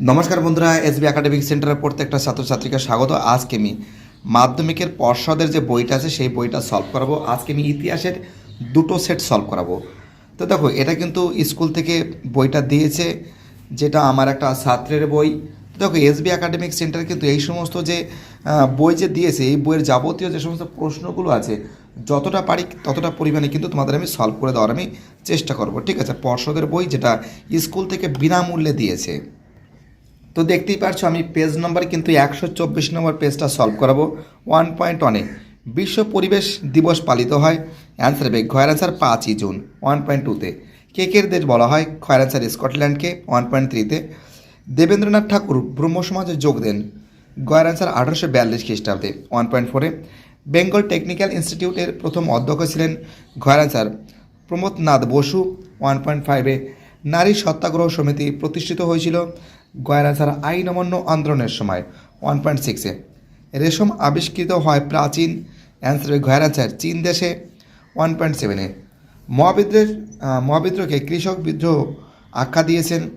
নমস্কার বন্ধুরা SB academic সেন্টারের প্রত্যেকটা ছাত্রছাত্রীকে স্বাগত। আজকে আমি মাধ্যমিকের পর্ষদের যে বইটা আছে, সেই বইটা সলভ করাবো। আজকে আমি ইতিহাসের দুটো সেট সলভ করাবো। তো দেখো, এটা কিন্তু স্কুল থেকে বইটা দিয়েছে, যেটা আমার একটা ছাত্রের বই। দেখো এসবি একাডেমিক সেন্টার কিন্তু এই সমস্ত যে বই যে দিয়েছে, এই বইয়ের যাবতীয় যে সমস্ত প্রশ্নগুলো আছে, যতটা পারি ততটা পরিমাণে কিন্তু তোমাদের আমি সলভ করে দেওয়ার আমি চেষ্টা করব। ঠিক আছে, পর্ষদের বই যেটা স্কুল থেকে বিনামূল্যে দিয়েছে। তো দেখতেই পারছ, আমি পেজ নম্বর কিন্তু একশো চব্বিশ নম্বর পেজটা সলভ করাবো। ওয়ান পয়েন্ট ওয়ানে বিশ্ব পরিবেশ দিবস পালিত হয় অ্যান্সার হবে ঘয়ের অ্যান্সার পাঁচই জুন ওয়ান পয়েন্ট টুতে কেকের দেশ বলা হয়? খয়ের অ্যান্সার স্কটল্যান্ডকে ওয়ান পয়েন্ট থ্রিতে দেবেন্দ্রনাথ ঠাকুর ব্রহ্ম সমাজে যোগ দেন গয়ের অ্যান্সার আঠারোশো বিয়াল্লিশ খ্রিস্টাব্দে ওয়ান পয়েন্ট ফোরে বেঙ্গল টেকনিক্যাল ইনস্টিটিউটের প্রথম অধ্যক্ষ ছিলেন ঘয়ের answer Pramodnath Basu one point ফাইভে নারী সত্যাগ্রহ সমিতি প্রতিষ্ঠিত হয়েছিল গয়ের অ্যান্সার আইন অমান্য আন্দোলনের সময় ওয়ান পয়েন্ট সিক্সে রেশম আবিষ্কৃত হয় প্রাচীন অ্যান্সার গয়ের অ্যান্সার চীন দেশে ওয়ান পয়েন্ট সেভেনে মহাবিদ্রোহের আহ, মহাবিদ্রোহকে কৃষক বিদ্রোহ আখ্যা দিয়েছেন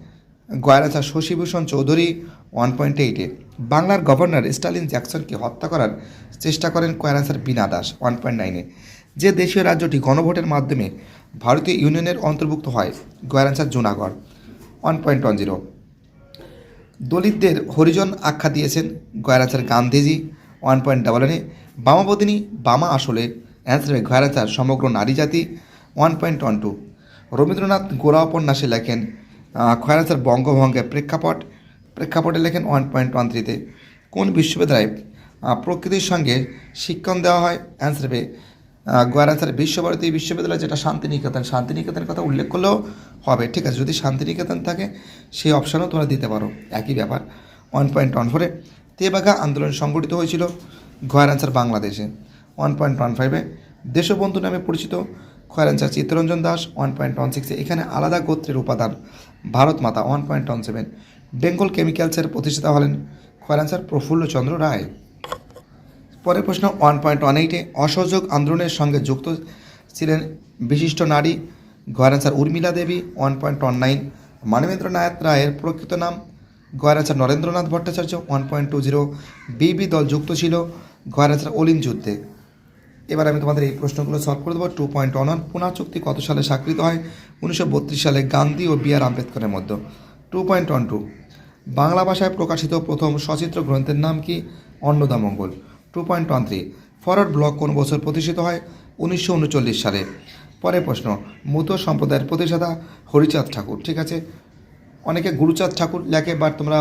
গয়ের answer Shashibhushan Chowdhury one point এইটে বাংলার গভর্নর স্টালিন জ্যাকসনকে হত্যা করার চেষ্টা করেন কয়ের answer Bina Das one point নাইনে যে দেশীয় রাজ্যটি গণভোটের মাধ্যমে ভারতীয় ইউনিয়নের অন্তর্ভুক্ত হয় গয়ের Junagadh one point one zero দলিতদের Harijan আখ্যা দিয়েছেন গয়রাচার গান্ধীজি ওয়ান পয়েন্ট ডাবল এনে বামাবদিনী বামা আসলে অ্যান্সার গয়রাচার সমগ্র নারী জাতি one point one two Rabindranath Gora উপন্যাসে লেখেন খয়রাচার বঙ্গভঙ্গের প্রেক্ষাপট। প্রেক্ষাপটে লেখেন ওয়ান পয়েন্ট ওয়ান থ্রিতে কোন বিশ্ববিদ্যালয়ে প্রকৃতির সঙ্গে শিক্ষণ দেওয়া হয়? অ্যান্সার হবে গোয়ার অ্যান্সার বিশ্বভারতী বিশ্ববিদ্যালয় যেটা শান্তিনিকেতন, শান্তিনিকেতনের কথা উল্লেখ করলেও হবে, ঠিক আছে? যদি শান্তিনিকেতন থাকে, সেই অপশানও তোমরা দিতে পারো। একই ব্যাপার। ওয়ান পয়েন্ট ওয়ান ফোরে তেবাগা আন্দোলন সংগঠিত হয়েছিল গোয়ার অ্যান্সার বাংলাদেশে ওয়ান পয়েন্ট ওয়ান ফাইভে দেশবন্ধু নামে পরিচিত খয়ের answer Chittaranjan Das one point one সিক্সে এখানে আলাদা গোত্রের উপাদান, Bharat Mata one point one seven Bengal কেমিক্যালসের প্রতিষ্ঠাতা হলেন খয়ের অ্যান্সার প্রফুল্লচন্দ্র রায়। পরের প্রশ্ন, ওয়ান পয়েন্ট ওয়ান এইটে, অসহযোগ আন্দোলনের সঙ্গে যুক্ত ছিলেন বিশিষ্ট নারী গয়ের answer Urmila Debi, one point one nine, Manabendra Manabendranath রায়ের প্রকৃত নাম গয়ের answer Narendranath Bhattacharya, one point two zero, বিবি দল যুক্ত ছিল গয়ের অ্যান্সার অলিন যুদ্ধে। এবার আমি তোমাদের এই প্রশ্নগুলো সলভ করে দেবো। Two point one one, Poona চুক্তি কত সালে স্বাক্ষরিত হয়? উনিশশো বত্রিশ সালে গান্ধী ও বি আর আম্বেদকরের মধ্যে। Two point one two, Bangla ভাষায় প্রকাশিত প্রথম সচিত্র গ্রন্থের নাম কি? Annadamangal two point one three forward bloc কোন বছর প্রতিষ্ঠিত হয়? উনিশশো উনচল্লিশ সালে। পরের প্রশ্ন, মুতো সম্প্রদায়ের প্রতিষ্ঠাতা হরিচাঁদ ঠাকুর, ঠিক আছে? অনেকে গুরুচাঁদ ঠাকুর লেখে বাট তোমরা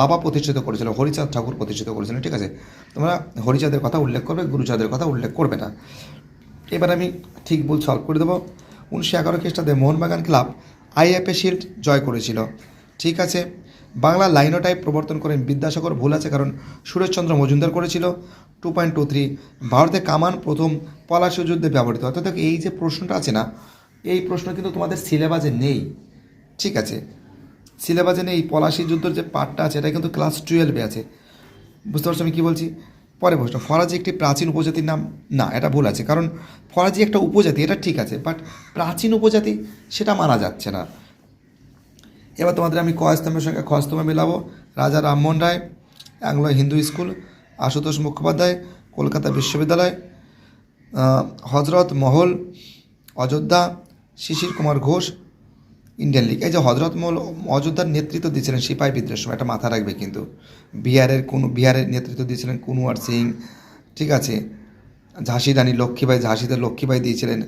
বাবা প্রতিষ্ঠিত করেছিল, হরিচাঁদ ঠাকুর প্রতিষ্ঠিত করেছিল, ঠিক আছে? তোমরা হরিচাঁদের কথা উল্লেখ করবে, গুরুচাঁদের কথা উল্লেখ করবে না। এবার আমি ঠিক ভুল সলভ করে দেবো। উনিশশো এগারো খ্রিস্টাব্দে মোহনবাগান ক্লাব আইএফএ শিল্ড জয় করেছিল, ঠিক আছে? বাংলা লাইনোটাইপ প্রবর্তন করেন বিদ্যাসাগর, ভুল আছে কারণ সুরেশচন্দ্র মজুমদার করেছিল। টু পয়েন্ট টু থ্রি ভারতে কামান প্রথম পলাশী যুদ্ধে ব্যবহৃত অর্থাৎ এই যে প্রশ্নটা আছে না, এই প্রশ্ন কিন্তু তোমাদের সিলেবাসে নেই। ঠিক আছে? সিলেবাসে নেই পলাশি যুদ্ধের যে পার্টটা আছে, এটা কিন্তু ক্লাস টুয়েলভে আছে। বুঝতে পারছ আমি কী বলছি? পরে প্রশ্ন, ফরাজি একটি প্রাচীন উপজাতির নাম? না, এটা ভুল আছে। কারণ ফরাজি একটা উপজাতি, এটা ঠিক আছে বাট প্রাচীন উপজাতি, সেটা মানা যাচ্ছে না। এবার তোমাদের আমি ক সঙ্গে খ স্তম্ভে মেলাবো। রাজা রামমোহন রায়, অ্যাংলো হিন্দু স্কুল, আশুতোষ মুখোপাধ্যায়, কলকাতা বিশ্ববিদ্যালয় হজরত মহল, অযোধ্যা, শিশির কুমার ঘোষ, ইন্ডিয়ান লিগ। এই যে হজরত মহল, অযোধ্যার নেতৃত্ব দিয়েছিলেন সিপাহী বিদ্রোহের সময়, এটা মাথা রাখবে কিন্তু। বিহারের কোন, বিহারের নেতৃত্ব দিয়েছিলেন কুনওয়ার সিং, ঠিক আছে? ঝাঁসি রানী লক্ষ্মীবাই ঝাঁসিতে লক্ষ্মীবাই দিয়েছিলেন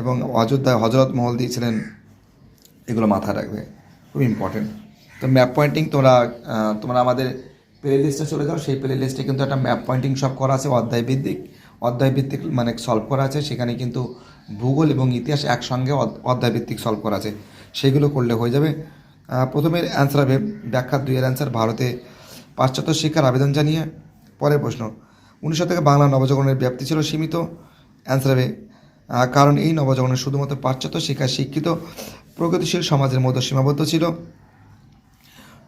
এবং অযোধ্যায় হজরত মহল দিয়েছিলেন, এগুলো মাথায় রাখবে। খুব ইম্পর্টেন্ট তো ম্যাপ পয়েন্টিং তোমরা তোমরা আমাদের প্লে লিস্টে চলে যাও। সেই প্লে লিস্টে কিন্তু একটা ম্যাপ পয়েন্টিং সব করা আছে অধ্যায় ভিত্তিক অধ্যায় ভিত্তিক মানে সলভ করা আছে। সেখানে কিন্তু ভূগোল এবং ইতিহাস একসঙ্গে অধ- অধ্যায় ভিত্তিক সলভ করা আছে। সেগুলো করলে হয়ে যাবে। প্রথমের অ্যান্সার হবে ব্যাখ্যা দুইয়ের অ্যান্সার ভারতে পাশ্চাত্য শিক্ষার আবেদন জানিয়ে পরের প্রশ্ন। উনিশশো থেকে বাংলা নবজাগরণের ব্যাপ্তি ছিল সীমিত। অ্যান্সার হবে কারণ এই নবজাগরণের শুধুমাত্র পাশ্চাত্য শিক্ষায় শিক্ষিত প্রগতিশীল সমাজের মধ্যে সীমাবদ্ধ ছিল।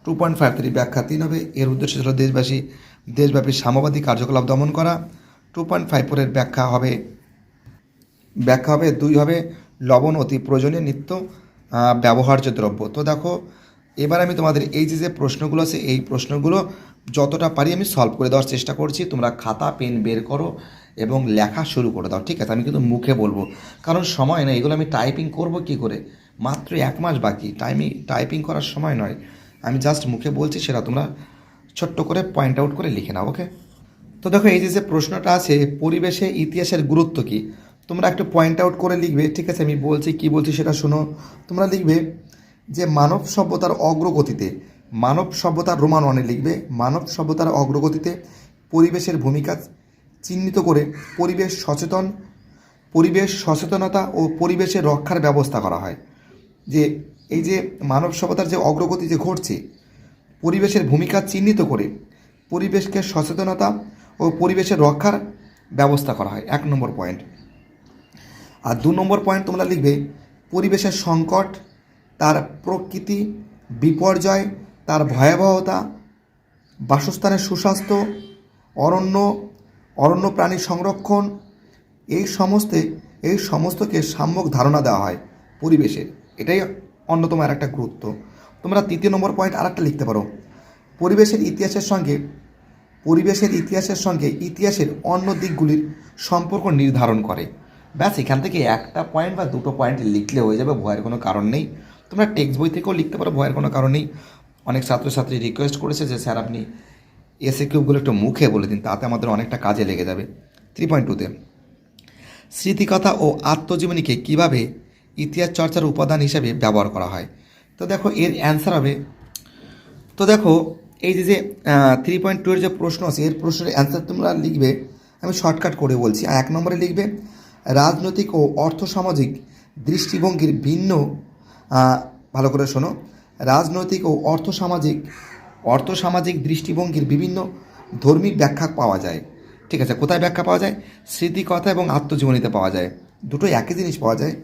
টু পয়েন্ট ফাইভ থ্রি ব্যাখ্যা তিন হবে। এর উদ্দেশ্য ছিল দেশবাসী, দেশব্যাপী সাম্যবাদী কার্যকলাপ দমন করা। টু পয়েন্ট ফাইভ ফোরের ব্যাখ্যা হবে। ব্যাখ্যা হবে দুই হবে লবণ অতি প্রয়োজনীয় নিত্য ব্যবহার্য দ্রব্য। তো দেখো, এবার আমি তোমাদের এই যে যে প্রশ্নগুলো আছে, এই প্রশ্নগুলো যতটা পারি আমি সলভ করে দেওয়ার চেষ্টা করছি। তোমরা খাতা, পেন বের করো এবং লেখা শুরু করে দাও, ঠিক আছে? আমি কিন্তু মুখে বলব। কারণ সময় না এগুলো আমি টাইপিং করব কি করে? মাত্র এক মাস বাকি। টাইমিং টাইপিং করার সময় নয়। আমি জাস্ট মুখে বলছি, সেটা তোমরা ছোট্ট করে পয়েন্ট আউট করে লিখে নাও ওকে তো দেখো, এই যে যে প্রশ্নটা আছে, পরিবেশে ইতিহাসের গুরুত্ব কি? তোমরা একটু পয়েন্ট আউট করে লিখবে, ঠিক আছে? আমি বলছি, কি বলছি সেটা শোনো। তোমরা লিখবে যে, মানব সভ্যতার অগ্রগতিতে, মানব সভ্যতার রোমান অনে লিখবে, মানব সভ্যতার অগ্রগতিতে পরিবেশের ভূমিকা চিহ্নিত করে পরিবেশ সচেতন, পরিবেশ সচেতনতা ও পরিবেশের রক্ষার ব্যবস্থা করা হয়। যে এই যে মানব সভ্যতার যে অগ্রগতি যে ঘটছে, পরিবেশের ভূমিকা চিহ্নিত করে পরিবেশকে সচেতনতা ও পরিবেশের রক্ষার ব্যবস্থা করা হয়। এক নম্বর পয়েন্ট। আর দু নম্বর পয়েন্ট তোমরা লিখবে, পরিবেশের সংকট, তার প্রকৃতি বিপর্যয়, তার ভয়াবহতা, বাসস্থানের সুস্বাস্থ্য, অরণ্য অরণ্য প্রাণী সংরক্ষণ, এই সমস্তে, এই সমস্তকে সাম্যক ধারণা দেওয়া হয় পরিবেশের এটাই অন্যতম আর একটা গুরুত্ব। তোমরা তৃতীয় নম্বর পয়েন্ট আর একটা লিখতে পারো। পরিবেশের ইতিহাসের সঙ্গে, পরিবেশের ইতিহাসের সঙ্গে ইতিহাসের অন্য দিকগুলির সম্পর্ক নির্ধারণ করে। ব্যাস, এখান থেকে একটা পয়েন্ট বা দুটো পয়েন্ট লিখলে হয়ে যাবে, ভয়ের কোনো কারণ নেই। তোমরা টেক্সট বই থেকেও লিখতে পারো, ভয়ের কোনো কারণ নেই। অনেক ছাত্রছাত্রী রিকোয়েস্ট করেছে যে, স্যার, আপনি এসে কিউবগুলো একটু মুখে বলে দিন, তাতে আমাদের অনেকটা কাজে লেগে যাবে। থ্রি পয়েন্ট টুতে স্মৃতিকথা ও আত্মজীবনীকে কীভাবে ইতিহাস চর্চার উপাদান হিসেবে ব্যবহার করা হয়। তো দেখো, এর অ্যান্সার হবে, তো দেখো, এই যে যে থ্রি পয়েন্ট টু এর যে প্রশ্ন আছে, এর প্রশ্নের অ্যান্সার তোমরা লিখবে, আমি শর্টকাট করে বলছি, এক নম্বরে লিখবে, রাজনৈতিক ও অর্থসামাজিক দৃষ্টিভঙ্গির ভিন্ন ভালো করে শোনো, রাজনৈতিক ও অর্থসামাজিক অর্থসামাজিক দৃষ্টিভঙ্গির বিভিন্ন ধর্মীয় ব্যাখ্যা পাওয়া যায়। ঠিক আছে, কোথায় ব্যাখ্যা পাওয়া যায়? স্মৃতিকথা এবং আত্মজীবনীতে পাওয়া যায়। দুটোই একই জিনিস পাওয়া যায়।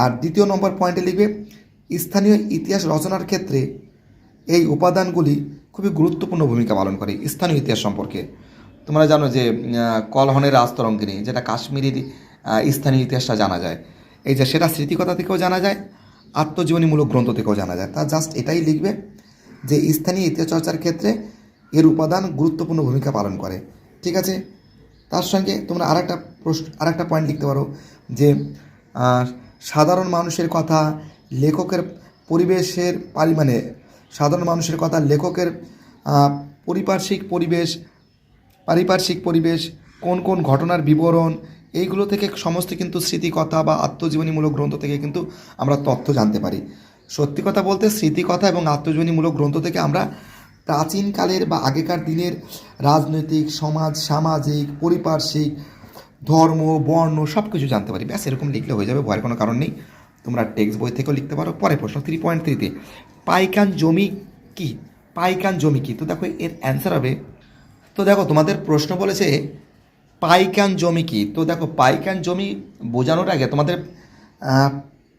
আর দ্বিতীয় নম্বর পয়েন্টে লিখবে, স্থানীয় ইতিহাস রচনার ক্ষেত্রে এই উপাদানগুলি খুবই গুরুত্বপূর্ণ ভূমিকা পালন করে স্থানীয় ইতিহাস সম্পর্কে। তোমরা জানো যে কলহনের রাজতরঙ্গিনী যেটা কাশ্মীরের স্থানীয় ইতিহাসটা জানা যায়। এই যে সেটা স্মৃতিকথা থেকেও জানা যায়, আত্মজীবনীমূলক গ্রন্থ থেকেও জানা যায়। তা জাস্ট এটাই লিখবে যে, স্থানীয় ইতিহাস চর্চার ক্ষেত্রে এর উপাদান গুরুত্বপূর্ণ ভূমিকা পালন করে। ঠিক আছে? তার সঙ্গে তোমরা আরেকটা প্রশ্ন, আরেকটা পয়েন্ট লিখতে পারো যে সাধারণ মানুষের কথা লেখকের পরিবেশের পারি মানে সাধারণ মানুষের কথা লেখকের পারিপার্শ্বিক পরিবেশ পারিপার্শ্বিক পরিবেশ, কোন কোন ঘটনার বিবরণ, এইগুলো থেকে সমস্ত কিন্তু স্মৃতিকথা বা আত্মজীবনীমূলক গ্রন্থ থেকে কিন্তু আমরা তথ্য জানতে পারি। সত্যি কথা বলতে স্মৃতিকথা এবং আত্মজীবনীমূলক গ্রন্থ থেকে আমরা প্রাচীনকালের বা আগেকার দিনের রাজনৈতিক, সমাজ, সামাজিক, পারিপার্শ্বিক ধর্ম, বর্ণ সব কিছু জানতে পারি। ব্যাস, এরকম লিখলে হয়ে যাবে, ভয়ের কোনো কারণ নেই। তোমরা টেক্সট বই থেকেও লিখতে পারো। পরে প্রশ্ন থ্রি পয়েন্ট থ্রিতে পাইকান জমি কি? পাইকান জমি কি? তো দেখো, এর অ্যান্সার হবে, তো দেখো, তোমাদের প্রশ্ন বলেছে, পাইকান জমি কি? তো দেখো, পাইকান জমি বোঝানোর আগে তোমাদের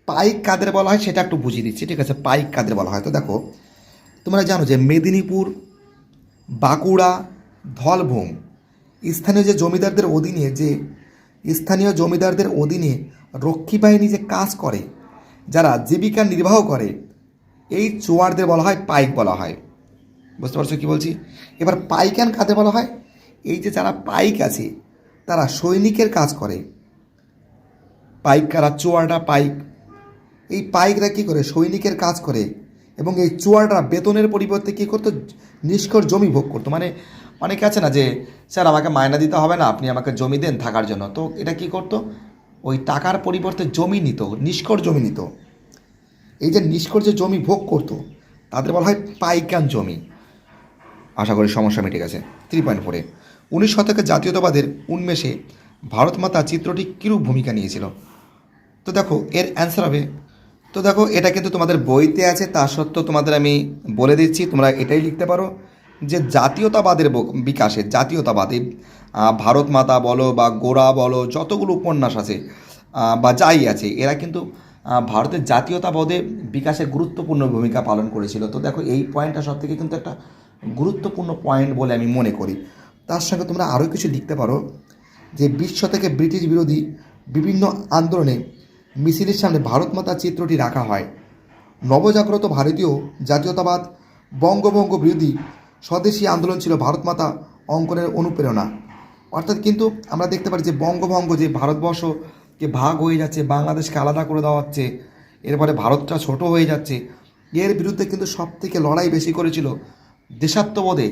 পাইক কাদের বলা হয় সেটা একটু বুঝিয়ে দিচ্ছি, ঠিক আছে? পাইক কাদের বলা হয়? তো দেখো, তোমরা জানো যে মেদিনীপুর, বাঁকুড়া, ধলভূম স্থানীয় যে জমিদারদের অধীনে, যে স্থানীয় জমিদারদের অধীনে রক্ষী বাহিনী যে কাজ করে, যারা জীবিকা নির্বাহ করে, এই চোয়ারদের বলা হয় পাইক বলা হয়। বুঝতে পারছ কি বলছি? এবার পাইকান কাদের বলা হয়? এই যে যারা পাইক আছে, তারা সৈনিকের কাজ করে। পাইক কারা? চোয়ারটা পাইক। এই পাইকরা কী করে? সৈনিকের কাজ করে। এবং এই চোয়াররা বেতনের পরিবর্তে কী করতো? নিষ্কর জমি ভোগ করতো। মানে অনেকে আছে না যে, স্যার, আমাকে মায়না দিতে হবে না, আপনি আমাকে জমি দেন থাকার জন্য। তো এটা কি করতো? ওই টাকার পরিবর্তে জমি নিত, নিষ্কর জমি নিত। এই যে নিষ্কর যে জমি ভোগ করতো, তাদের বলা হয় পাইকান জমি। আশা করি সমস্যা মিটে গেছে। থ্রি পয়েন্ট ফোরে উনিশ শতকে জাতীয়তাবাদের উন্মেষে ভারত মাতা চিত্রটি কীরূপ ভূমিকা নিয়েছিল? তো দেখো, এর অ্যান্সার হবে, তো দেখো, এটা কিন্তু তোমাদের বইতে আছে, তা সত্ত্বেও তোমাদের আমি বলে দিচ্ছি, তোমরা এটাই লিখতে পারো। যে জাতীয়তাবাদের বিকাশে, জাতীয়তাবাদে ভারত মাতা বলো বা গোড়া বলো, যতগুলো উপন্যাস আছে বা যাই আছে, এরা কিন্তু ভারতের জাতীয়তাবাদে বিকাশে গুরুত্বপূর্ণ ভূমিকা পালন করেছিল। তো দেখো, এই পয়েন্টটা সব থেকে কিন্তু একটা গুরুত্বপূর্ণ পয়েন্ট বলে আমি মনে করি। তার সঙ্গে তোমরা আরও কিছু লিখতে পারো, যে বিশ্ব থেকে ব্রিটিশ বিরোধী বিভিন্ন আন্দোলনে মিছিলের সামনে ভারত মাতা চিত্রটি রাখা হয়। নবজাগ্রত ভারতীয় জাতীয়তাবাদ বঙ্গভঙ্গ বিরোধী স্বদেশী আন্দোলন ছিল ভারত মাতা অঙ্কনের অনুপ্রেরণা। অর্থাৎ কিন্তু আমরা দেখতে পারি যে বঙ্গভঙ্গ যে ভারতবর্ষকে ভাগ হয়ে যাচ্ছে, বাংলাদেশকে আলাদা করে দেওয়া হচ্ছে এরপরে ভারতটা ছোট হয়ে যাচ্ছে, এর বিরুদ্ধে কিন্তু সব থেকে লড়াই বেশি করেছিল দেশাত্মবোধে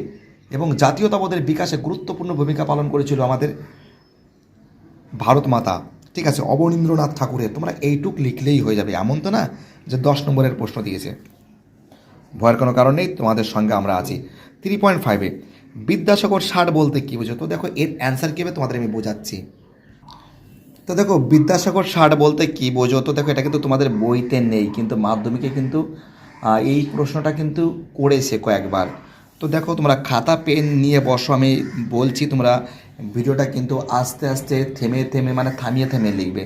এবং জাতীয়তাবোধের বিকাশে গুরুত্বপূর্ণ ভূমিকা পালন করেছিল আমাদের ভারত মাতা ঠিক আছে, অবনীন্দ্রনাথ ঠাকুরের তোমরা এইটুক লিখলেই হয়ে যাবে, এমন তো না যে দশ নম্বরের প্রশ্ন দিয়েছে। ভয়ের কোনো কারণ নেই, তোমাদের সঙ্গে আমরা আছি। থ্রি পয়েন্ট ফাইভে বিদ্যাসাগর ষাট বলতে কী বোঝো তো দেখো, এর অ্যান্সার কী হবে তোমাদের আমি বোঝাচ্ছি। তো দেখো, বিদ্যাসাগর ষাট বলতে কী বোঝো? তো দেখো, এটা কিন্তু তোমাদের বইতে নেই, কিন্তু মাধ্যমিকে কিন্তু এই প্রশ্নটা কিন্তু করেছে কয়েকবার। তো দেখো, তোমরা খাতা, পেন নিয়ে বসো, আমি বলছি, তোমরা ভিডিওটা কিন্তু আস্তে আস্তে থেমে থেমে মানে থামিয়ে থেমে লিখবে।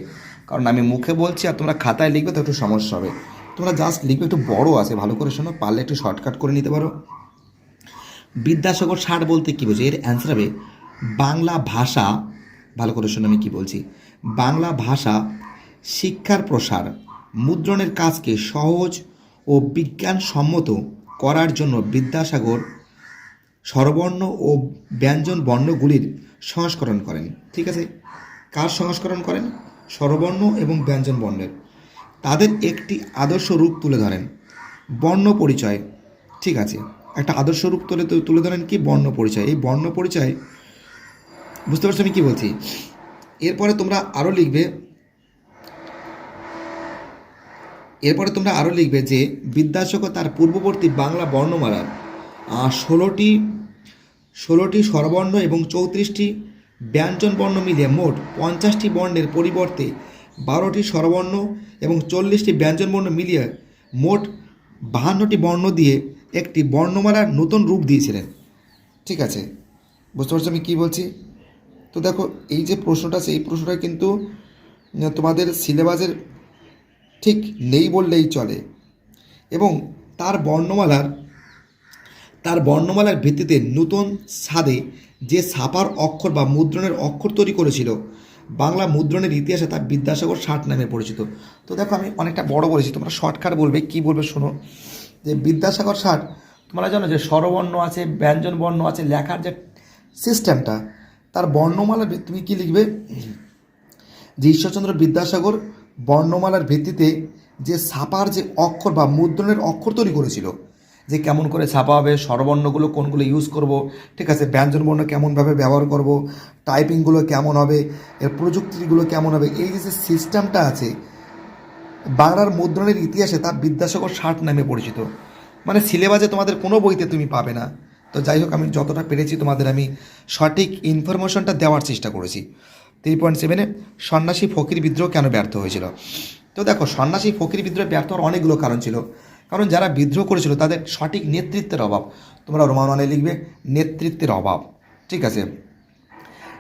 কারণ আমি মুখে বলছি আর তোমরা খাতায় লিখবে, তো একটু সমস্যা হবে। তোমরা জাস্ট লিখবে, একটু বড় আছে, ভালো করে শোনো, পারলে একটু শর্টকাট করে নিতে পারো। বিদ্যাসাগর ষাট বলতে কী বোঝে? এর অ্যান্সার হবে বাংলা ভাষা, ভালো করে শুনে আমি কী বলছি? বাংলা ভাষা শিক্ষার প্রসার, মুদ্রণের কাজকে সহজ ও বিজ্ঞানসম্মত করার জন্য বিদ্যাসাগর স্বরবর্ণ ও ব্যঞ্জন বর্ণগুলির সংস্করণ করেন। ঠিক আছে? কার সংস্করণ করেন? স্বরবর্ণ এবং ব্যঞ্জন বর্ণের। তাদের একটি আদর্শ রূপ তুলে ধরেন। বর্ণ পরিচয়। ঠিক আছে? একটা আদর্শ রূপ তুলে তুলে ধরেন কি? বর্ণ পরিচয়। এই বর্ণ পরিচয়, বুঝতে পারছ আমি কী বলছি? এরপরে তোমরা আরও লিখবে, এরপরে তোমরা আরও লিখবে যে বিদ্যাসাগর তার পূর্ববর্তী বাংলা বর্ণমালার ষোলোটি ষোলোটি স্বরবর্ণ এবং চৌত্রিশটি ব্যঞ্জন বর্ণ মিলিয়ে মোট পঞ্চাশটি বর্ণের পরিবর্তে বারোটি স্বরবর্ণ এবং চল্লিশটি ব্যঞ্জন বর্ণ মিলিয়ে মোট বাহান্নটি বর্ণ দিয়ে একটি বর্ণমালার নতুন রূপ দিয়েছিলেন। ঠিক আছে? বুঝতে পারছ আমি কী বলছি? তো দেখো, এই যে প্রশ্নটা সেই প্রশ্নটা কিন্তু তোমাদের সিলেবাসের ঠিক নেই বললেই চলে। এবং তার বর্ণমালার তার বর্ণমালার ভিত্তিতে নতুন স্বাদে যে ছাপার অক্ষর বা মুদ্রণের অক্ষর তৈরি করেছিল, বাংলা মুদ্রণের ইতিহাসে তা বিদ্যাসাগর ষাট নামে পরিচিত। তো দেখো, আমি অনেকটা বড় বলেছি, তোমরা শর্টকাট বলবে, কি বলবে শোনো। যে বিদ্যাসাগর ষাট তোমরা জানো যে স্বরবর্ণ আছে ব্যঞ্জন বর্ণ আছে, লেখার যে সিস্টেমটা, তার বর্ণমালা তুমি কি লিখবে? যে ঈশ্বরচন্দ্র বিদ্যাসাগর বর্ণমালার ভিত্তিতে যে ছাপার যে অক্ষর বা মুদ্রণের অক্ষর তৈরি করেছিল, যে কেমন করে ছাপা হবে স্বরবর্ণগুলো কোনগুলো ইউজ করব, ঠিক আছে, ব্যঞ্জনবর্ণ কেমনভাবে ব্যবহার করব টাইপিংগুলো কেমন হবে, এর প্রযুক্তিগুলো কেমন হবে, এই যে সিস্টেমটা আছে বাংলার মুদ্রণের ইতিহাসে তা বিদ্যাসাগর ষাট নামে পরিচিত। মানে সিলেবাসে তোমাদের কোনো বইতে তুমি পাবে না। তো যাই হোক, আমি যতটা পেরেছি তোমাদের আমি সঠিক ইনফরমেশনটা দেওয়ার চেষ্টা করেছি। থ্রি পয়েন্ট সেভেনে সন্ন্যাসী ফকির বিদ্রোহ কেন ব্যর্থ হয়েছিল? তো দেখো, সন্ন্যাসী ফকির বিদ্রোহ ব্যর্থ হওয়ার অনেকগুলো কারণ ছিল। কারণ যারা বিদ্রোহ করেছিল, তাদের সঠিক নেতৃত্বের অভাব। তোমরা রোমান মানে লিখবে, নেতৃত্বের অভাব। ঠিক আছে?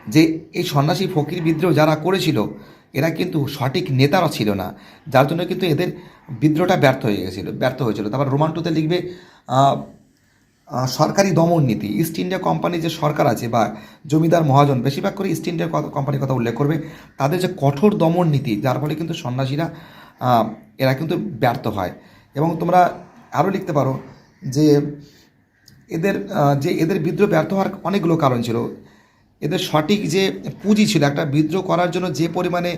যে এই সন্ন্যাসী ফকির বিদ্রোহ যারা করেছিল এরা কিন্তু সঠিক নেতারা ছিল না। যার জন্য কিন্তু এদের বিদ্রোহটা ব্যর্থ হয়ে গেছিল, ব্যর্থ হয়েছিল। তারপর রোমান টুতে লিখবে সরকারি দমন নীতি। ইস্ট ইন্ডিয়া কোম্পানি যে সরকার আছে বা জমিদার মহাজন, বেশিরভাগ করে ইস্ট ইন্ডিয়া কোম্পানির কথা উল্লেখ করবে। তাদের যে কঠোর দমন নীতি, যার ফলে কিন্তু সন্ন্যাসীরা এরা কিন্তু ব্যর্থ হয়। এবং তোমরা আরও লিখতে পারো যে, এদের যে এদের বিদ্রোহ ব্যর্থ হওয়ার অনেকগুলো কারণ ছিল। এদের সঠিক যে পুঁজি ছিল, একটা বিদ্রোহ করার জন্য যে পরিমাণে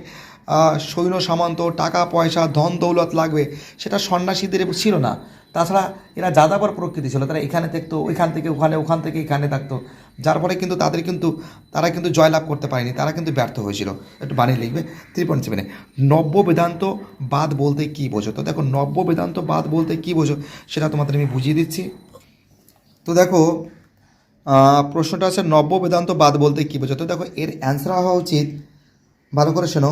সৈন্য সামন্ত, টাকা, পয়সা, ধন, দৌলত লাগবে, সেটা সন্ন্যাসীদের ছিল না। তাছাড়া এরা যাদাবর প্রকৃতি ছিল, তারা এখানে থাকতো, ওইখান থেকে ওখানে, ওখান থেকে এখানে থাকতো। যার ফলে কিন্তু তাদের কিন্তু, তারা কিন্তু জয়লাভ করতে পারেনি, তারা কিন্তু ব্যর্থ হয়েছিল। একটু বানিয়ে লিখবে থ্রি পয়েন্ট সেভেনে। নব্য বেদান্ত বাদ বলতে কী বোঝো? তো দেখো নব্য বেদান্ত বাদ বলতে কী বোঝো, সেটা তোমাদের আমি বুঝিয়ে দিচ্ছি। তো দেখো প্রশ্নটা আছে নব্য বেদান্ত বাদ বলতে কী বোঝো তো দেখো, এর অ্যান্সার হওয়া উচিত। ভালো করে শোনো।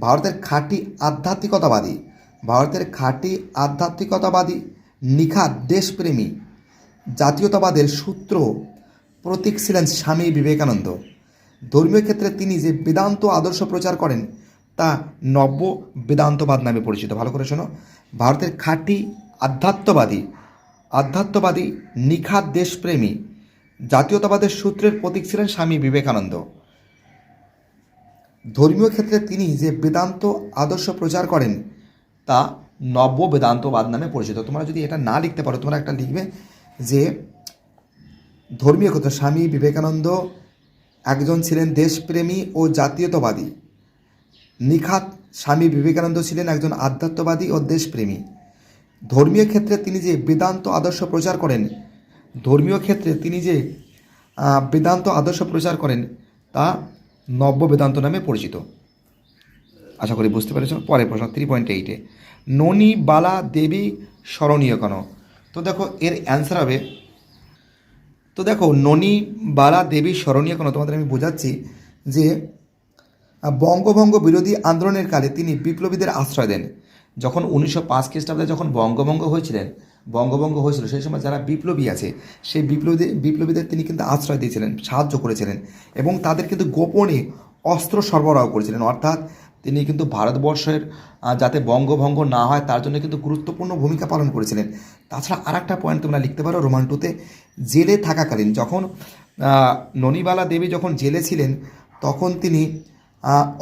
ভারতের খাঁটি আধ্যাত্মিকতাবাদী। ভারতের খাঁটি আধ্যাত্মিকতাবাদী নিখাত দেশপ্রেমী, জাতীয়তাবাদের সূত্র প্রতীক ছিলেন স্বামী বিবেকানন্দ। ধর্মীয় ক্ষেত্রে তিনি যে বেদান্ত আদর্শ প্রচার করেন, তা নব্য বেদান্তবাদ নামে পরিচিত। ভালো করে শোনো। ভারতের খাঁটি আধ্যাত্মবাদী আধ্যাত্মবাদী নিখাত দেশপ্রেমী জাতীয়তাবাদের সূত্রের প্রতীক ছিলেন স্বামী বিবেকানন্দ। ধর্মীয় ক্ষেত্রে তিনি যে বেদান্ত আদর্শ প্রচার করেন, তা নব্য বেদান্তবাদ নামে পরিচিত। তোমরা যদি এটা না লিখতে পারো, তোমরা একটা লিখবে যে ধর্মীয় কথা স্বামী বিবেকানন্দ একজন ছিলেন দেশপ্রেমী ও জাতীয়তাবাদী। নিখাত স্বামী বিবেকানন্দ ছিলেন একজন আধ্যাত্মবাদী ও দেশপ্রেমী। ধর্মীয় ক্ষেত্রে তিনি যে বেদান্ত আদর্শ প্রচার করেন ধর্মীয় ক্ষেত্রে তিনি যে বেদান্ত আদর্শ প্রচার করেন, তা নব্য বেদান্ত নামে পরিচিত। আশা করি বুঝতে পেরেছ? পরের প্রশ্ন থ্রি পয়েন্ট এইটে ননী বালা দেবী স্মরণীয় কেন? তো দেখো, এর অ্যান্সার হবে, তো দেখো, ননী বালা দেবী স্মরণীয় কেন? তোমাদের আমি বোঝাচ্ছি যে বঙ্গভঙ্গ বিরোধী আন্দোলনের কালে তিনি বিপ্লবীদের আশ্রয় দেন। যখন উনিশশো পাঁচ খ্রিস্টাব্দে যখন বঙ্গভঙ্গ হয়েছিলেন বঙ্গভঙ্গ হয়েছিল, সেই সময় যারা বিপ্লবী আছে, সেই বিপ্লবীদের বিপ্লবীদের তিনি কিন্তু আশ্রয় দিয়েছিলেন, সাহায্য করেছিলেন এবং তাদের কিন্তু গোপনে অস্ত্র সরবরাহ করেছিলেন। অর্থাৎ তিনি কিন্তু ভারতবর্ষের যাতে বঙ্গভঙ্গ না হয়, তার জন্য কিন্তু গুরুত্বপূর্ণ ভূমিকা পালন করেছিলেন। তাছাড়া আর একটা পয়েন্ট তোমরা লিখতে পারো রোমান টুতে জেলে থাকাকালীন যখন ননিবালা দেবী যখন জেলে ছিলেন, তখন তিনি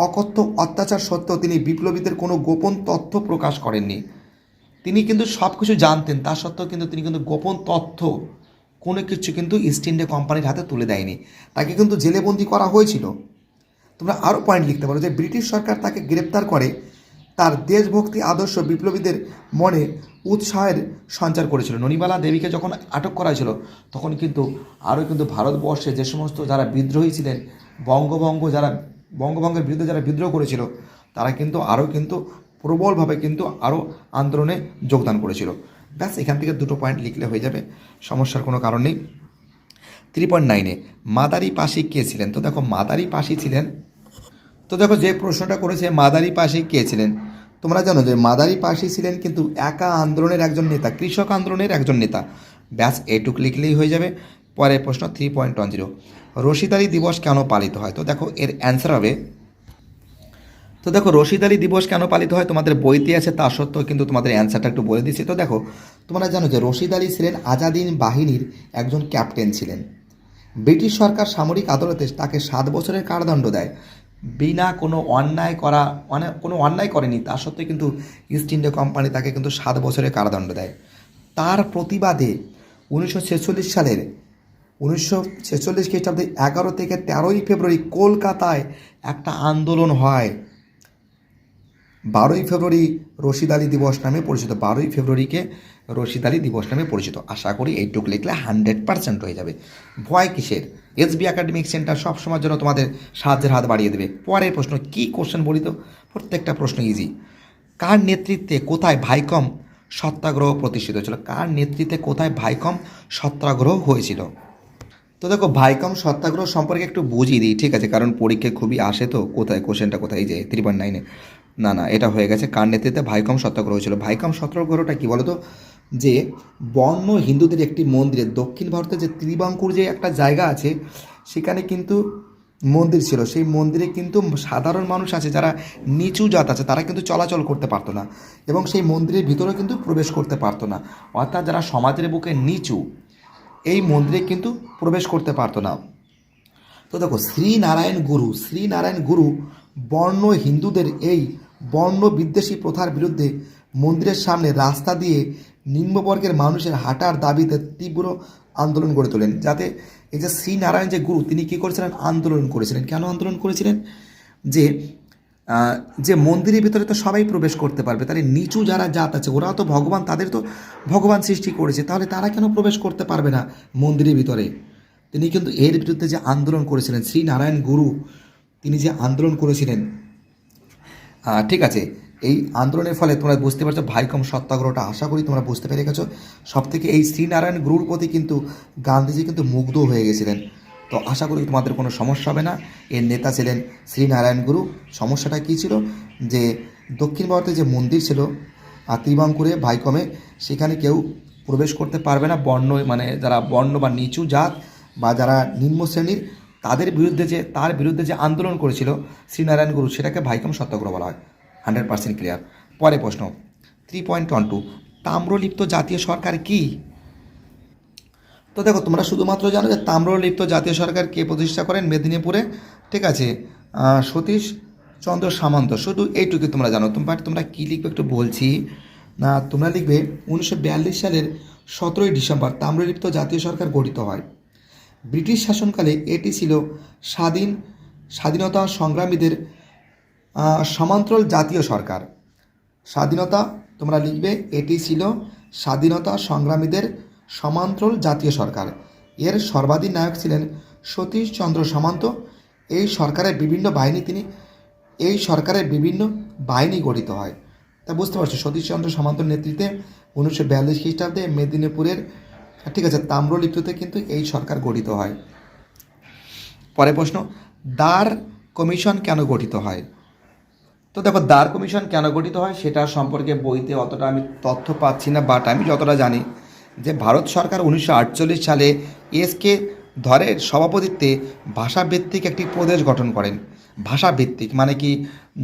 অকথ্য অত্যাচার সত্ত্বেও তিনি বিপ্লবীদের কোনো গোপন তথ্য প্রকাশ করেননি। তিনি কিন্তু সব কিছু জানতেন। তা সত্ত্বেও কিন্তু তিনি কিন্তু গোপন তথ্য কোনো কিছু কিন্তু ইস্ট ইন্ডিয়া কোম্পানির হাতে তুলে দেয়নি। তাকে কিন্তু জেলেবন্দি করা হয়েছিল। তোমরা আরও পয়েন্ট লিখতে পারো যে, ব্রিটিশ সরকার তাকে গ্রেপ্তার করে তার দেশভক্তি আদর্শ বিপ্লবীদের মনে উৎসাহের সঞ্চার করেছিল। ননিবালা দেবীকে যখন আটক করা হয়েছিল, তখন কিন্তু আরও কিন্তু ভারতবর্ষে যে সমস্ত যারা বিদ্রোহী ছিলেন, বঙ্গভঙ্গ যারা, বঙ্গভঙ্গের বিরুদ্ধে যারা বিদ্রোহ করেছিল, তারা কিন্তু আরও কিন্তু প্রবলভাবে কিন্তু আরও আন্দোলনে যোগদান করেছিল। ব্যাস, এখান থেকে দুটো পয়েন্ট লিখলে হয়ে যাবে, সমস্যার কোনো কারণ নেই। থ্রি পয়েন্ট নাইনে মাদারি পাশি কে ছিলেন? তো দেখো, মাদারি পাশি ছিলেন। তো দেখো, যে প্রশ্নটা করেছে, মাদারি পাশি কে ছিলেন? তোমরা জানো যে মাদারি পাশি ছিলেন কিন্তু একা আন্দোলনের একজন নেতা, কৃষক আন্দোলনের একজন নেতা। ব্যাস, এটুক লিখলেই হয়ে যাবে। পরের প্রশ্ন থ্রি পয়েন্ট ওয়ান জিরো রশিদারি দিবস কেন পালিত হয়? তো দেখো, এর অ্যান্সার হবে তো দেখো, রশিদ আলী দিবস কেন পালিত হয়? তোমাদের বইতে আছে, তা সত্ত্বেও কিন্তু তোমাদের অ্যান্সারটা একটু বলে দিচ্ছি। তো দেখো, তোমরা জানো যে রশিদ আলী ছিলেন আজাদিন বাহিনীর একজন ক্যাপ্টেন ছিলেন। ব্রিটিশ সরকার সামরিক আদালতে তাকে সাত বছরের কারাদণ্ড দেয়। বিনা কোনো অন্যায় করা মানে কোনো অন্যায় করেনি, তা সত্ত্বেও কিন্তু ইস্ট ইন্ডিয়া কোম্পানি তাকে কিন্তু সাত বছরের কারাদণ্ড দেয়। তার প্রতিবাদে উনিশশো ছেচল্লিশ সালের, উনিশশো ছেচল্লিশ খ্রিস্টাব্দে এগারো থেকে তেরোই ফেব্রুয়ারি কলকাতায় একটা আন্দোলন হয়। বারোই ফেব্রুয়ারি রশিদ আলী দিবস নামে পরিচিত। বারোই ফেব্রুয়ারিকে রশিদ আলী দিবস নামে পরিচিত। আশা করি এইটুক লিখলে হান্ড্রেড পার্সেন্ট হয়ে যাবে। ভয় কিসের? এসবি একাডেমিক সেন্টার সবসময়ের জন্য তোমাদের সাহায্যের হাত বাড়িয়ে দেবে। পরের প্রশ্ন, কী কোশ্চেন বলি তো? প্রত্যেকটা প্রশ্ন ইজি কার নেতৃত্বে কোথায় ভাইকম সত্যাগ্রহ প্রতিষ্ঠিত হয়েছিল? কার নেতৃত্বে কোথায় ভাইকম সত্যাগ্রহ হয়েছিল? তো দেখো, ভাইকম সত্যাগ্রহ সম্পর্কে একটু বুঝিয়ে দিই, ঠিক আছে? কারণ পরীক্ষায় খুবই আসে তো, কোথায় কোশ্চেনটা কোথায়? যে থ্রি পয়েন্ট নাইনে না না, এটা হয়ে গেছে। কার নেতৃত্বে? ভাইকম সত্যাগ্রহ হয়েছিল। ভাইকম সত্যাগ্রহটা কী বলতো? যে বর্ণ হিন্দুদের একটি মন্দিরে, দক্ষিণ ভারতে যে ত্রিবাঙ্কুর যে একটা জায়গা আছে, সেখানে কিন্তু মন্দির ছিল। সেই মন্দিরে কিন্তু সাধারণ মানুষ আছে, যারা নিচু জাত আছে, তারা কিন্তু চলাচল করতে পারতো না এবং সেই মন্দিরের ভিতরেও কিন্তু প্রবেশ করতে পারতো না। অর্থাৎ যারা সমাজের বুকে নিচু, এই মন্দিরে কিন্তু প্রবেশ করতে পারতো না। তো দেখো, শ্রীনারায়ণ গুরু শ্রীনারায়ণ গুরু বর্ণ হিন্দুদের এই বর্ণ বিদ্বেষী প্রথার বিরুদ্ধে মন্দিরের সামনে রাস্তা দিয়ে নিম্নবর্গের মানুষের হাঁটার দাবিতে তীব্র আন্দোলন গড়ে তোলেন। যাতে এই যে শ্রীনারায়ণ যে গুরু, তিনি কী করেছিলেন? আন্দোলন করেছিলেন। কেন আন্দোলন করেছিলেন? যে যে মন্দিরের ভিতরে তো সবাই প্রবেশ করতে পারবে, তাহলে নিচু যারা জাত আছে ওরা তো ভগবান, তাদের তো ভগবান সৃষ্টি করেছে, তাহলে তারা কেন প্রবেশ করতে পারবে না মন্দিরের ভিতরে? তিনি কিন্তু এর বিরুদ্ধে যে আন্দোলন করেছিলেন শ্রীনারায়ণ গুরু তিনি যে আন্দোলন করেছিলেন। ঠিক আছে, এই আন্দোলনের ফলে তোমরা বুঝতে পারছ ভাইকম সত্যাগ্রহটা আশা করি তোমরা বুঝতে পেরে গেছো। সব থেকে এই শ্রীনারায়ণ গুরুর প্রতি কিন্তু গান্ধীজি কিন্তু মুগ্ধ হয়ে গেছিলেন। তো আশা করি তোমাদের কোনো সমস্যা হবে না। এর নেতা ছিলেন শ্রীনারায়ণ গুরু। সমস্যাটা কী ছিল? যে দক্ষিণ ভারতে যে মন্দির ছিল ত্রিবাঙ্কুরে, ভাইকমে, সেখানে কেউ প্রবেশ করতে পারবে না। বর্ণ মানে যারা বর্ণ বা নিচু জাত বা যারা নিম্ন শ্রেণির তাদের বিরুদ্ধে যে, তার বিরুদ্ধে যে আন্দোলন করেছিল শ্রীনারায়ণ গুরু, সেটাকে ভাইকম সত্যাগ্রহ বলা হয়। Hundred percent clear. পরে প্রশ্ন, three point one two, Tamralipta জাতীয় সরকার কি? তো দেখো, তোমরা শুধুমাত্র জানো যে তাম্রলিপ্ত জাতীয় সরকার কে প্রতিষ্ঠা করেন? মেদিনীপুরে। ঠিক আছে। সতীশ চন্দ্র সামন্ত। শুধু এইটুকু তোমরা জানো। বাট তোমরা কী লিখবে একটু বলছি? না, তোমরা লিখবে, উনিশশো বিয়াল্লিশ সালের সতেরোই ডিসেম্বর তাম্রলিপ্ত জাতীয় সরকার গঠিত হয়। ব্রিটিশ শাসনকালে এটি ছিল স্বাধীন স্বাধীনতা সংগ্রামীদের সমান্তরাল জাতীয় সরকার। স্বাধীনতা, তোমরা লিখবে, এটি ছিল স্বাধীনতা সংগ্রামীদের সমান্তরাল জাতীয় সরকার। এর সর্বাধিক নায়ক ছিলেন সতীশচন্দ্র সামন্ত। এই সরকারের বিভিন্ন বাহিনী তিনি, এই সরকারের বিভিন্ন বাহিনী গঠিত হয়। তা বুঝতে পারছ সতীশচন্দ্র সামন্তর নেতৃত্বে উনিশশো বিয়াল্লিশ খ্রিস্টাব্দে মেদিনীপুরের ঠিক আছে তাম্রলিপ্ততে কিন্তু এই সরকার গঠিত হয়। পরে প্রশ্ন দার কমিশন কেন গঠিত হয়? তো দেখো দার কমিশন কেন গঠিত হয় সেটা সম্পর্কে বইতে অতটা আমি তথ্য পাচ্ছি না বাট আমি যতটা জানি যে ভারত সরকার উনিশশো আটচল্লিশ সালে এসকে ধরের সভাপতিত্বে ভাষাভিত্তিক একটি প্রদেশ গঠন করেন। ভাষাভিত্তিক মানে কি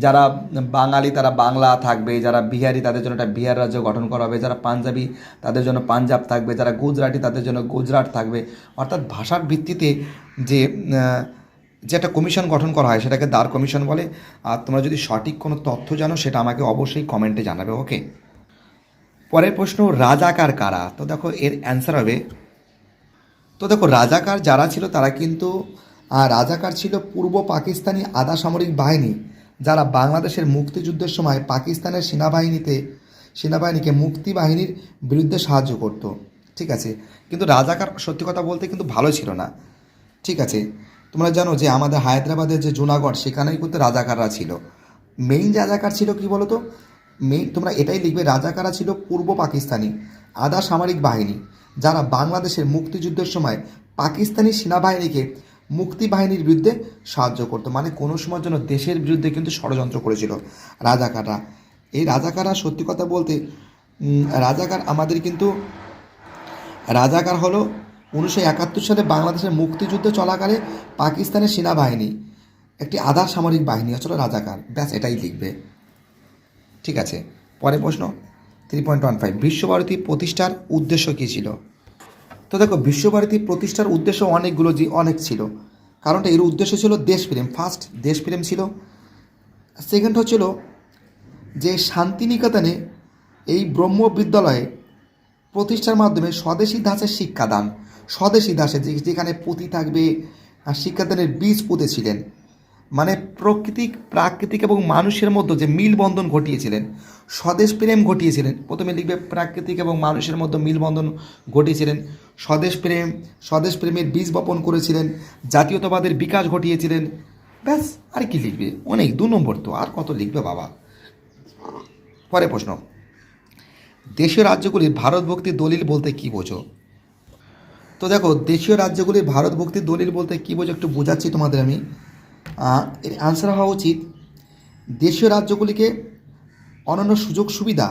যারা বাঙালি তারা বাংলা থাকবে, যারা বিহারি তাদের জন্য একটা বিহার রাজ্য গঠন করা হবে, যারা পাঞ্জাবি তাদের জন্য পাঞ্জাব থাকবে, যারা গুজরাটি তাদের জন্য গুজরাট থাকবে। অর্থাৎ ভাষার ভিত্তিতে যে যে একটা কমিশন গঠন করা হয় সেটাকে দার কমিশন বলে। আর তোমরা যদি সঠিক কোনো তথ্য জানো সেটা আমাকে অবশ্যই কমেন্টে জানাবে, ওকে? পরের প্রশ্ন, রাজাকার কারা? তো দেখো এর অ্যান্সার হবে। তো দেখো রাজাকার যারা ছিল তারা কিন্তু আহ, রাজাকার ছিল পূর্ব পাকিস্তানি আধা সামরিক বাহিনী যারা বাংলাদেশের মুক্তিযুদ্ধের সময় পাকিস্তানের সেনাবাহিনীতে সেনাবাহিনীকে মুক্তি বাহিনীর বিরুদ্ধে সাহায্য করত। ঠিক আছে? কিন্তু রাজাকার সত্যি কথা বলতে কিন্তু ভালো ছিল না। ঠিক আছে? তোমরা জানো যে আমাদের হায়দ্রাবাদের যে জুনাগড় সেখানেই কিন্তু রাজাকাররা ছিল। মেইন রাজাকার ছিল কি বলো তো মেইন তোমরা এটাই লিখবে রাজাকারা ছিল পূর্ব পাকিস্তানি আধা সামরিক বাহিনী যারা বাংলাদেশের মুক্তিযুদ্ধের সময় পাকিস্তানি সেনাবাহিনীকে মুক্তি বাহিনীর বিরুদ্ধে সাহায্য করতো মানে কোনো সময়ের জন্য দেশের বিরুদ্ধে কিন্তু ষড়যন্ত্র করেছিল রাজাকাররা। এই রাজাকাররা সত্যি কথা বলতে রাজাকার আমাদের কিন্তু, রাজাকার হলো উনিশশো একাত্তর সালে বাংলাদেশের মুক্তিযুদ্ধ চলাকালে পাকিস্তানের সেনাবাহিনী, একটি আধা সামরিক বাহিনী আসলে রাজাকার। ব্যাস, এটাই লিখবে। ঠিক আছে পরে প্রশ্ন three point one five Visva Bharati প্রতিষ্ঠার উদ্দেশ্য কী ছিল? তো দেখো, বিশ্বভারতী প্রতিষ্ঠার উদ্দেশ্য অনেকগুলো যে অনেক ছিল। কারণটা এর উদ্দেশ্য ছিল দেশপ্রেম। ফার্স্ট দেশপ্রেম ছিল। সেকেন্ড হচ্ছিল যে শান্তিনিকেতনে এই ব্রহ্ম বিদ্যালয়ে প্রতিষ্ঠার মাধ্যমে স্বদেশী ধাঁচের শিক্ষাদান। স্বদেশী যে, যেখানে পুঁথি থাকবে আর শিক্ষাদানের বীজ পুঁতেছিলেন। মানে প্রকৃতিক, প্রাকৃতিক এবং মানুষের মধ্যে যে মিলবন্ধন ঘটিয়েছিলেন, স্বদেশ প্রেম ঘটিয়েছিলেন, প্রথমে লিখবে প্রাকৃতিক এবং মানুষের মধ্যে মিলবন্ধন ঘটিয়েছিলেন, স্বদেশ প্রেম, স্বদেশ প্রেমের বীজ বপন করেছিলেন, জাতীয়তাবাদের বিকাশ ঘটিয়েছিলেন, ব্যাস, আর কি লিখবে? অনেক, দু নম্বর তো, আর কত লিখবে বাবা? পরে প্রশ্ন। দেশীয় রাজ্যগুলির ভারত ভক্তির দলিল বলতে কী বোঝো? তো দেখো, দেশীয় রাজ্যগুলির ভারত ভক্তির দলিল বলতে কী বোঝো একটু বোঝাচ্ছি তোমাদের আমি। এর অ্যান্সার হওয়া উচিত, দেশীয় রাজ্যগুলিকে অনন্য সুযোগ সুবিধা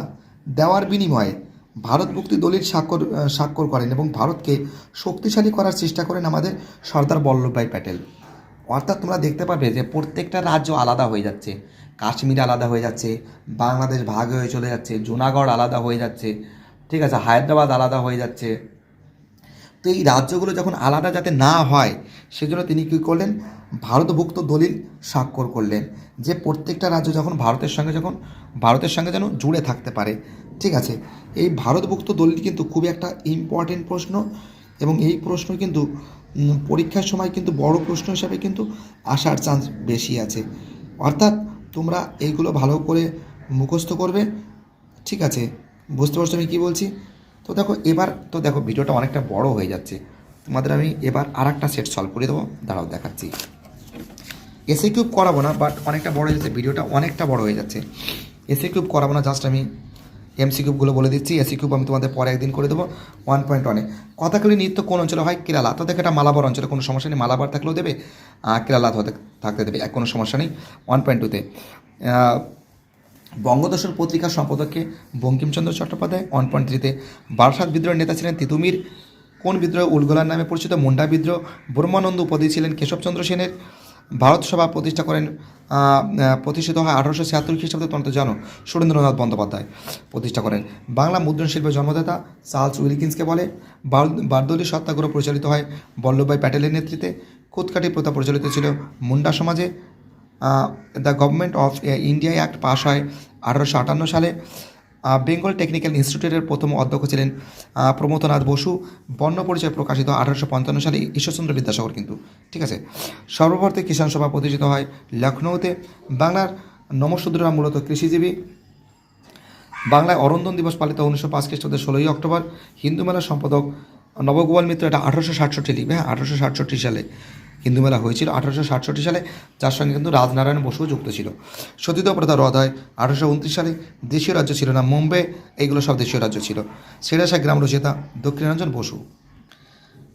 দেওয়ার বিনিময়ে ভারত ভক্তি দলিল স্বাক্ষর স্বাক্ষর করেন এবং ভারতকে শক্তিশালী করার চেষ্টা করেন আমাদের সর্দার বল্লভভাই প্যাটেল। অর্থাৎ তোমরা দেখতে পাবে যে প্রত্যেকটা রাজ্য আলাদা হয়ে যাচ্ছে। কাশ্মীর আলাদা হয়ে যাচ্ছে, বাংলাদেশ ভাগ হয়ে চলে যাচ্ছে, জুনাগড় আলাদা হয়ে যাচ্ছে, ঠিক আছে, হায়দ্রাবাদ আলাদা হয়ে যাচ্ছে তো এই রাজ্যগুলো যখন আলাদা যাতে না হয় সেজন্য তিনি কী করলেন? ভারতভুক্ত দলিল স্বাক্ষর করলেন, যে প্রত্যেকটা রাজ্য যখন ভারতের সঙ্গে যখন, ভারতের সঙ্গে যেন জুড়ে থাকতে পারে। ঠিক আছে? এই ভারতভুক্ত দলিল কিন্তু খুবই একটা ইম্পর্টেন্ট প্রশ্ন এবং এই প্রশ্ন কিন্তু পরীক্ষার সময় কিন্তু বড় প্রশ্ন হিসাবে কিন্তু আসার চান্স বেশি আছে। অর্থাৎ তোমরা এইগুলো ভালো করে মুখস্থ করবে। ঠিক আছে? বুঝতে পারছ আমি কী বলছি? তো দেখো, এবার তো দেখো, ভিডিওটা অনেকটা বড় হয়ে যাচ্ছে। তোমাদের আমি এবার আর একটা সেট সলভ করে দেবো। দাঁড়াও, দেখাচ্ছি। এসে কিউব করাবো না বাট অনেকটা বড় হয়ে যাচ্ছে। ভিডিওটা অনেকটা বড় হয়ে যাচ্ছে। এসে কিউব করাবো না জাস্ট আমি এমসি কিউবগুলো বলে দিচ্ছি। এসি কিউব আমি তোমাদের পরে একদিন করে দেবো। ওয়ান পয়েন্ট ওয়ানে কথাকালি নৃত্য কোন অঞ্চলে হয়? কেরালা। তো দেখো, এটা মালাবার অঞ্চলে। কোনো সমস্যা নেই, মালাবার থাকলেও দেবে। কেরালা থাকতে দেবে। এক কোনো সমস্যা নেই। ওয়ান পয়েন্ট টুতে বঙ্গদর্শন পত্রিকার সম্পাদককে বঙ্কিমচন্দ্র চট্টোপাধ্যায় ওয়ান পয়েন্ট থ্রিতে বারাসাত বিদ্রোহের নেতা ছিলেন তিতুমির, কোন বিদ্রোহ উলগোলার নামে পরিচিত মুন্ডা বিদ্রোহ, ব্রহ্মানন্দ উপাধি ছিলেন কেশবচন্দ্র সেনের, ভারত সভা প্রতিষ্ঠা করেন প্রতিষ্ঠিত হয় আঠারোশো ছিয়াত্তর খ্রিস্টাব্দে, তন্ত্র জানো, সুরেন্দ্রনাথ বন্দ্যোপাধ্যায় প্রতিষ্ঠা করেন। বাংলা মুদ্রণ শিল্পের জন্মদাতা চার্লস উইলকিন্সকে বলে বার- বারদৌলি সত্যাগ্রহ পরিচালিত হয় বল্লভভাই প্যাটেলের নেতৃত্বে খুদকাটি প্রথা প্রচলিত ছিল মুন্ডা সমাজে। The government of India act pass হয় আঠারোশো আটান্ন সালে। বেঙ্গল টেকনিক্যাল ইনস্টিটিউটের প্রথম অধ্যক্ষ ছিলেন আহ, প্রমথনাথ বসু। বর্ণ পরিচয় প্রকাশিত আঠারোশো পঞ্চান্ন সালে ঈশ্বরচন্দ্র বিদ্যাসাগর কিন্তু ঠিক আছে? সর্বভারতীয় কিষাণ সভা প্রতিষ্ঠিত হয় লখনৌতে। বাংলার নমশূদ্ররা মূলত কৃষিজীবী। বাংলায় অরন্দন দিবস পালিত উনিশশো পাঁচ খ্রিস্টাব্দের ষোলোই অক্টোবর। হিন্দু মেলার সম্পাদক নবগোপাল মিত্র এটা আঠারোশো সাতষট্টি লিখবে হ্যাঁ আঠারোশো সাতষট্টি সালে। হিন্দু মেলা হয়েছিল আঠারোশো সাতষট্টি সালে, যার সঙ্গে কিন্তু রাজনারায়ণ বসুও যুক্ত ছিল। সতীত প্রথা রদ হয় আঠারোশো উনত্রিশ সালে, দেশীয় রাজ্য ছিল না মুম্বাই এইগুলো সব দেশীয় রাজ্য ছিল। সিরাসা গ্রাম রচিতা দক্ষিণাঞ্জন বসু।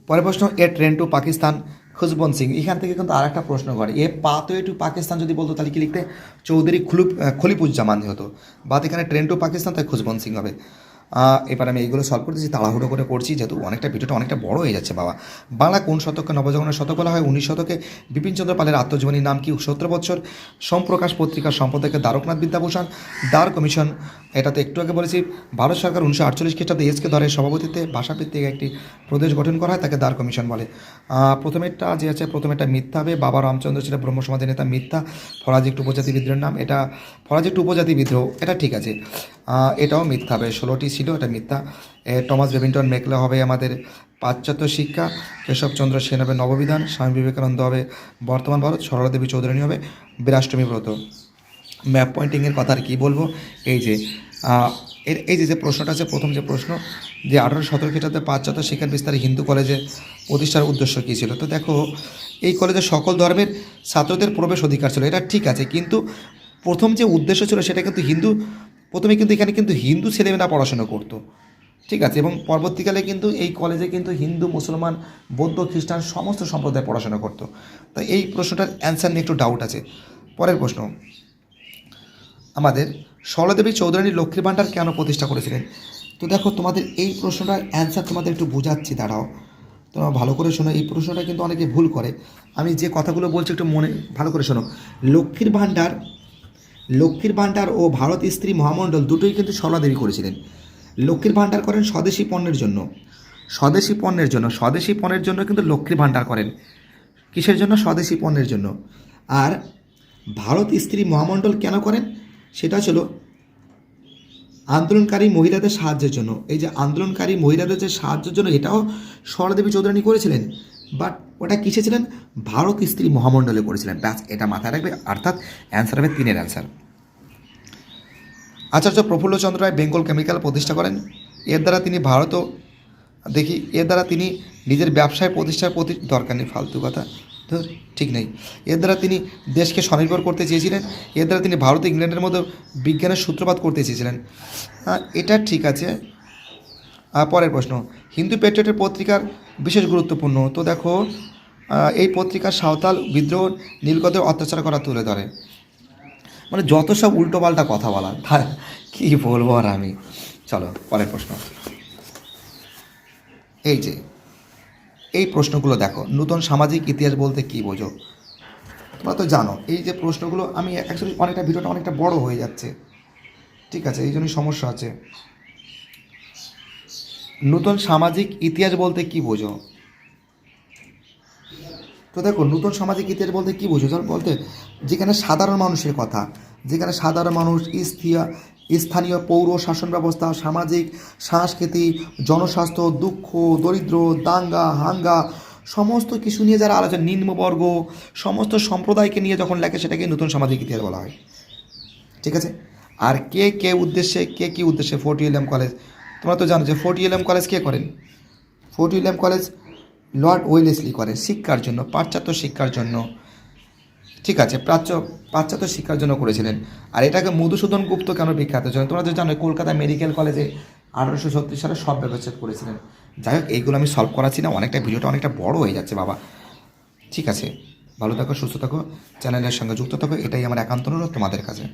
পরের প্রশ্ন, a train to Pakistan, Khushwant Singh. এখান থেকে কিন্তু আর একটা প্রশ্ন করে এ পাতওয়ে টু পাকিস্তান যদি বলতো, তাহলে কি লিখতে? চৌধুরী খুলুপ খলিপুজ্জামান হতো। বাদ এখানে ট্রেন টু পাকিস্তান, তাই খুশবন্ত সিং হবে। এবার আমি এইগুলো সলভ করতেছি তাড়াহুড়ো করে করছি, যেহেতু অনেকটা ভিডিওটা অনেকটা বড় হয়ে যাচ্ছে, বাবা। বাংলা কোন শতকে নবজাগরণের শতক বলা হয়? উনিশ শতকে বিপিনচন্দ্র পালের আত্মজীবনীর নাম কি? সত্তর বছর সোমপ্রকাশ পত্রিকার সম্পাদকে দ্বারকনাথ বিদ্যাভূষণ। দ্বার কমিশন এটা তো একটু আগে বলেছি, ভারত সরকার উনিশশো আটচল্লিশ খ্রিস্টাব্দে এসকে দরের সভাপতিত্বে ভাষাভিত্তিক একটি প্রদেশ গঠন করা হয়, তাকে দ্বার কমিশন বলে। প্রথমেরটা যে আছে, প্রথমেরটা মিথ্যা হবে। বাবা রামচন্দ্র ছিল ব্রহ্ম সমাজের নেতা, মিথ্যা। ফরাজি একটু উপজাতি বিদ্রোহের নাম। এটা ফরাজি একটু উপজাতি বিদ্রোহ। এটা ঠিক আছে। এটাও মিথ্যা হবে। ষোলোটি ছিল, এটা মিথ্যা। টমাস বেবিংটন মেকলে হবে আমাদের পাশ্চাত্য শিক্ষা। কেশবচন্দ্র সেন হবে নববিধান। স্বামী বিবেকানন্দ হবে বর্তমান ভারত। সরলা দেবী চৌধুরানী হবে বিরাষ্টমী ব্রত। ম্যাপ পয়েন্টিংয়ের কথা আর কী বলব? এই যে এর, এই যে যে প্রশ্নটা আছে, প্রথম যে প্রশ্ন, যে আঠারোশো সতেরো খ্রিস্টাব্দে পাশ্চাত্য শিক্ষার বিস্তারে হিন্দু কলেজে প্রতিষ্ঠার উদ্দেশ্য কী ছিল? তো দেখো, এই কলেজে সকল ধর্মের ছাত্রদের প্রবেশ অধিকার ছিল। এটা ঠিক আছে, কিন্তু প্রথম যে উদ্দেশ্য ছিল সেটা কিন্তু হিন্দু প্রথমে কিন্তু এখানে কিন্তু হিন্দু ছেলেমেয়েরা পড়াশোনা করতো। ঠিক আছে? এবং পরবর্তীকালে কিন্তু এই কলেজে কিন্তু হিন্দু, মুসলমান, বৌদ্ধ, খ্রিস্টান সমস্ত সম্প্রদায় পড়াশোনা করতো। তাই এই প্রশ্নটার অ্যান্সার নিয়ে একটু ডাউট আছে। পরের প্রশ্ন। আমাদের সরলাদেবী চৌধুরানী লক্ষ্মীর ভাণ্ডার কেন প্রতিষ্ঠা করেছিলেন? তো দেখো, তোমাদের এই প্রশ্নটার অ্যান্সার তোমাদের একটু বোঝাচ্ছি, দাঁড়াও। তোমরা ভালো করে শোনো, এই প্রশ্নটা কিন্তু অনেকে ভুল করে। আমি যে কথাগুলো বলছি একটু মনে, ভালো করে শোনো। লক্ষ্মীর ভাণ্ডার লক্ষ্মীর ভাণ্ডার ও ভারত স্ত্রী মহামণ্ডল দুটোই কিন্তু সরলাদেবী করেছিলেন। লক্ষ্মীর ভাণ্ডার করেন স্বদেশি পণ্যের জন্য। স্বদেশি পণ্যের জন্য, স্বদেশি পণ্যের জন্য কিন্তু লক্ষ্মীর ভাণ্ডার করেন। কিসের জন্য? স্বদেশি পণ্যের জন্য। আর ভারত স্ত্রী মহামণ্ডল কেন করেন? সেটা ছিল আন্দোলনকারী মহিলাদের সাহায্যের জন্য। এই যে আন্দোলনকারী মহিলাদের যে সাহায্যের জন্য, এটাও সরদেবী চৌধুরানী করেছিলেন। বাট ওটা কিসে ছিলেন? ভারত স্ত্রী মহামণ্ডলে করেছিলেন ব্যাস, এটা মাথায় রাখবে, অর্থাৎ অ্যান্সার হবে তিনের answer Acharya Prafullachandra Ray Bengal chemical প্রতিষ্ঠা করেন। এর দ্বারা তিনি ভারতও দেখি, এর দ্বারা তিনি নিজের ব্যবসায় প্রতিষ্ঠার প্রতি দরকার নেই, ফালতু কথা। ঠিক নেই। এর দ্বারা তিনি দেশকে স্বনির্ভর করতে চেয়েছিলেন। এর দ্বারা তিনি ভারত ইংল্যান্ডের মধ্যে বিজ্ঞানের সূত্রপাত করতে চেয়েছিলেন। এটা ঠিক আছে পরের প্রশ্ন। হিন্দু পেট্রিয়টের পত্রিকার বিশেষ গুরুত্বপূর্ণ। তো দেখো এই পত্রিকা সাঁওতাল বিদ্রোহ নীলগদের অত্যাচার করা তুলে ধরে। মানে যত সব উল্টোপাল্টা কথা বলা কী বলব আর আমি? চলো, পরের প্রশ্ন। এই যে, এই প্রশ্নগুলো দেখো, নূতন সামাজিক ইতিহাস বলতে কী বোঝো? তোমরা তো জানো, এই যে প্রশ্নগুলো আমি অ্যাকচুয়ালি অনেকটা ভিডিওটা অনেকটা বড় হয়ে যাচ্ছে। ঠিক আছে, এই জন্যই সমস্যা আছে। নূতন সামাজিক ইতিহাস বলতে কী বোঝো? তো দেখো, নতুন সামাজিক ইতিহাস বলতে কী বোঝো? বলতে, যেখানে সাধারণ মানুষের কথা, যেখানে সাধারণ মানুষ স্থিয়া স্থানীয় পৌর শাসন ব্যবস্থা, সামাজিক সংস্কৃতি জনস্বাস্থ্য, দুঃখ, দরিদ্র, দাঙ্গা, হাঙ্গা, সমস্ত কিছু নিয়ে যারা আলোচনা, নিম্নবর্গ, সমস্ত সম্প্রদায়কে নিয়ে যখন লেখে সেটাকে নতুন সামাজিক ইতিহাস বলা হয়। ঠিক আছে? আর কে কে উদ্দেশ্যে, কে কী উদ্দেশ্যে ফোর্ট উইলিয়াম কলেজ তোমরা তো জানো যে ফোর্ট উইলিয়াম কলেজ কে করেন? Fort William College Lord Wellesley করেন শিক্ষার জন্য, পাশ্চাত্য শিক্ষার জন্য। ঠিক আছে, প্রাচ্য, পাশ্চাত্য শিক্ষার জন্য করেছিলেন। আর এটাকে মধুসূদন গুপ্ত কেন বিখ্যাত জন্য তোমরা তো জানো কলকাতা মেডিকেল কলেজে আঠারোশো ছত্রিশ সালে সব ব্যবচ্ছেদ করেছিলেন। যাই হোক, এইগুলো আমি সলভ করাচ্ছি না, অনেকটা ভিডিওটা অনেকটা বড় হয়ে যাচ্ছে, বাবা। ঠিক আছে, ভালো থাকো, সুস্থ থাকো, চ্যানেলের সঙ্গে যুক্ত থাকো, এটাই আমার একান্ত অনুরোধ তোমাদের কাছে।